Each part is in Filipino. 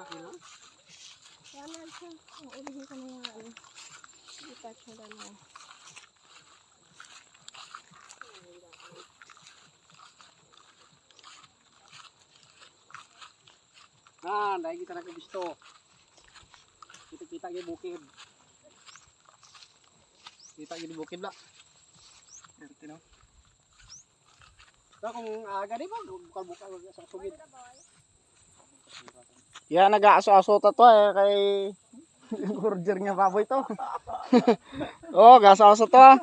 laki no? Kaya na siya. Ang ulihin ko na yung ano. I-touch mo lang yan. Ah, dahil kita na gusto. Kita-kita yung bukid. Kita yung bukid ba? Erte no? So kung aga di ba, bukal-bukal sa sugid. Yan, nag-aaso-aso to eh, kay Gurger nga baboy to. oh, gasa-aso to ah.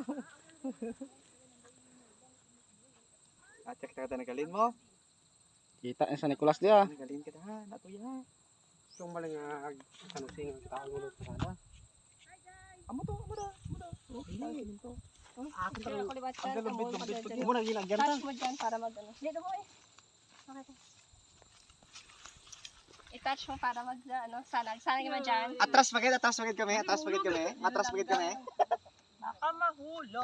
Ah, check kita nagalin mo. Kita sa Nicolas dia. Nagalin kita ha, natuya ha. Yung malang nga ano sing ulo sa sana. Amo to, amo da, amo. Oh, hindi to. Akin liwat Ang ka. galambit, Ang lambit, dyan. Mo na gilagyan ta. Para mag ano. Dito mo eh. Okay. I-touch mo para mag ano. Sana. Sana naman dyan. Atras pagid, atras pagid kami, atras pagid kami. Atras pagid kami. Baka mahulog.